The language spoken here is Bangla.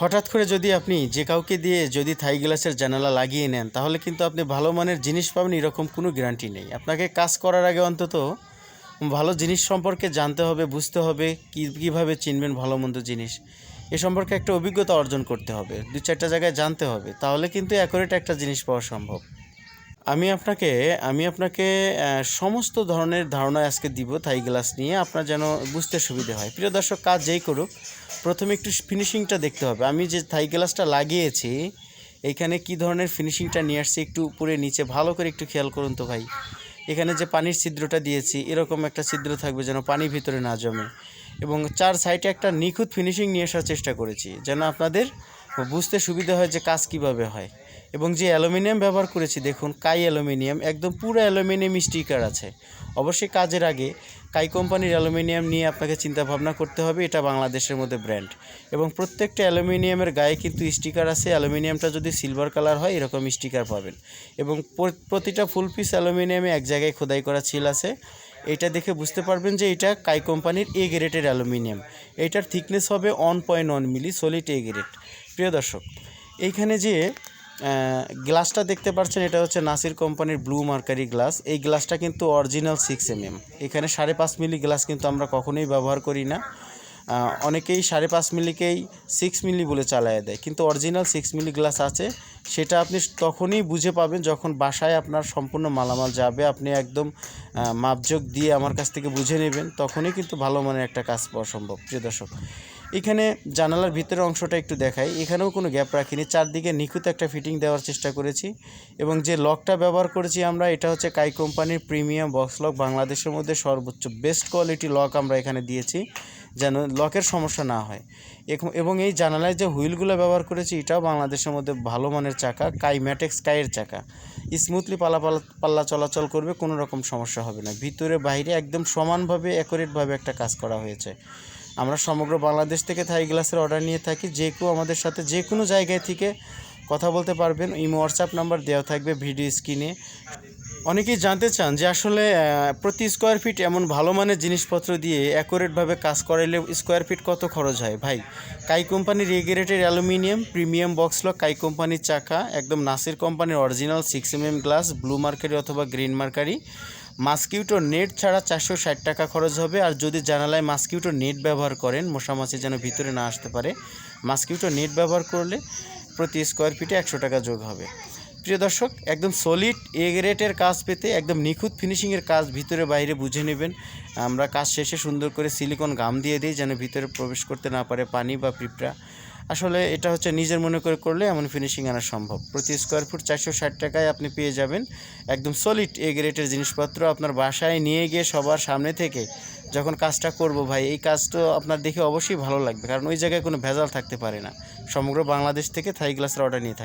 হঠাৎ করে যদি আপনি যে কাউকে দিয়ে যদি থাই গ্লাসের জানালা লাগিয়ে নেন, তাহলে কিন্তু আপনি ভালো মানের জিনিস পাবেন, এরকম কোনো গ্যারান্টি নেই। আপনাকে কাজ করার আগে অন্তত ভালো জিনিস সম্পর্কে জানতে হবে, বুঝতে হবে কী, কীভাবে চিনবেন ভালো মন্দ জিনিস। এ সম্পর্কে একটা অভিজ্ঞতা অর্জন করতে হবে, দু চারটা জায়গায় জানতে হবে, তাহলে কিন্তু অ্যাকোরেট একটা জিনিস পাওয়া সম্ভব। আমি আপনাকে আমি আপনাকে সমস্ত ধরনের ধারণা আজকে দিব থাই গ্লাস নিয়ে। আপনার যেন বুঝতে সুবিধে হয়। প্রিয় দর্শক, কাজ যেই করুক, প্রথমে একটু ফিনিশিংটা দেখতে হবে। আমি যে থাই গ্লাসটা লাগিয়েছি, এখানে কি ধরনের ফিনিশিংটা নিয়ে আসছি একটু উপরে নিচে, ভালো করে একটু খেয়াল করুন তো ভাই। এখানে যে পানির ছিদ্রটা দিয়েছি, এরকম একটা ছিদ্র থাকবে যেন পানি ভিতরে না জমে। এবং চার সাইডে একটা নিখুঁত ফিনিশিং নিয়ে আসার চেষ্টা করেছি, যেন আপনাদের বুঝতে সুবিধা হয় যে কাজ কীভাবে হয়। এবং যে অ্যালুমিনিয়াম ব্যবহার করেছি, দেখুন, কাই অ্যালুমিনিয়াম, একদম পুরো অ্যালুমিনিয়াম স্টিকার আছে। অবশ্যই কাজের আগে কাই কোম্পানির অ্যালুমিনিয়াম নিয়ে আপনাকে চিন্তা ভাবনা করতে হবে, এটা বাংলাদেশের মধ্যে ব্র্যান্ড। এবং প্রত্যেকটা অ্যালুমিনিয়ামের গায়ে কিন্তু স্টিকার আছে, অ্যালুমিনিয়ামটা যদি সিলভার কালার হয়, এরকম স্টিকার পাবেন। এবং প্রতিটা ফুল পিস অ্যালুমিনিয়ামে এক জায়গায় খোদাই করা ছিল আছে। এটা দেখে বুঝতে পারবেন যে এটা কাই কোম্পানির এ গ্রেডের অ্যালুমিনিয়াম। এইটার থিকনেস হবে one point one milli solid A grade প্রিয় দর্শক, এইখানে যে গ্লাসটা দেখতে পাচ্ছেন এটা হচ্ছে নাসির কোম্পানির ব্লু মার্কারি গ্লাস এই গ্লাসটা কিন্তু অরিজিনাল সিক্স এম এম এখানে সাড়ে পাঁচ মিলি গ্লাস কিন্তু আমরা কখনোই ব্যবহার করি না। অনেকেই সাড়ে পাঁচ মিলিকেই সিক্স মিলি বলে চালায় দেয়, কিন্তু অরিজিনাল সিক্স মিলি গ্লাস আছে। সেটা আপনি তখনই বুঝে পাবেন যখন বাসায় আপনার সম্পূর্ণ মালামাল যাবে, আপনি একদম মাপজোক দিয়ে আমার কাছ থেকে বুঝে নেবেন, তখনই কিন্তু ভালো মানের একটা কাজ পাওয়া সম্ভব। প্রিয় দর্শক এখানে জানালার ভিতরের অংশটা একটু দেখাই। এখানেও কোনো গ্যাপ রাখিনি। চারদিকে নিখুঁত একটা ফিটিং দেওয়ার চেষ্টা করেছি এবং যে লকটা ব্যবহার করেছি আমরা, এটা হচ্ছে কাই কোম্পানির প্রিমিয়াম বক্স লক। বাংলাদেশের মধ্যে সর্বোচ্চ বেস্ট কোয়ালিটি লক আমরা এখানে দিয়েছি যেন লকের সমস্যা না হয়। এবং এই জানালায় যে হুইলগুলো ব্যবহার করেছি, এটাও বাংলাদেশের মধ্যে ভালো মানের চাকা, কাই ম্যাটেক্স কাইয়ের চাকা। স্মুথলি পালা পালা পাল্লা চলাচল করবে, কোনো রকম সমস্যা হবে না। ভিতরে, বাইরে একদম সমানভাবে অ্যাকুরেটভাবে একটা কাজ করা হয়েছে। আমরা সমগ্র বাংলাদেশ থেকে থাই, গ্লাসের অর্ডার নিয়ে থাকি। যে কেউ আমাদের সাথে যে কোনো জায়গায় থেকে কথা বলতে পারবেন। ইমো হোয়াটসঅ্যাপ নাম্বার দেওয়া থাকবে ভিডিও স্ক্রিনে অনেকেই জানতে চান যে আসলে প্রতি স্কোয়ার ফিট এমন ভালো মানের জিনিসপত্র দিয়ে অ্যাকুরেটভাবে কাজ করাইলে স্কোয়ার ফিট কত খরচ হয়? ভাই, কাই কোম্পানির regulated aluminium, premium box lock, কাই কোম্পানির চাকা, একদম নাসির কোম্পানির original six M M glass blue mercury অথবা গ্রিন মার্কারি মাস্কিউটো নেট ছাড়া চারশো ষাট টাকা খরচ হবে। আর যদি জানালায় মাস্কিউটো নেট ব্যবহার করেন, মশামাছি যেন ভিতরে না আসতে পারে, মাস্কিউটো নেট ব্যবহার করলে প্রতি স্কোয়ার ফিটে একশো টাকা যোগ হবে। প্রিয় দর্শক, একদম সলিড এ কাজ পেতে, একদম নিখুঁত ফিনিশিংয়ের কাজ ভিতরে বাইরে বুঝে নেবেন। আমরা কাজ শেষে সুন্দর করে সিলিকন গাম দিয়ে দিই, যেন ভিতরে প্রবেশ করতে না পারে পানি বা পিঁপড়া। আসলে এটা হচ্ছে নিজের মনে করে করলে এমন ফিনিশিং আনা সম্ভব। প্রতি স্কোয়ার ফুট চারশো ষাট টাকায় আপনি পেয়ে যাবেন একদম সলিড এ গ্রেটের জিনিসপত্র আপনার বাসায় নিয়ে গিয়ে সবার সামনে থেকে যখন কাজটা করব ভাই, এই কাজ তো আপনার দেখে অবশ্যই ভালো লাগবে, কারণ ওই জায়গায় কোনো ভেজাল থাকতে পারে না। সমগ্র বাংলাদেশ থেকে থাই গ্লাসের অর্ডার নিয়ে থাকি।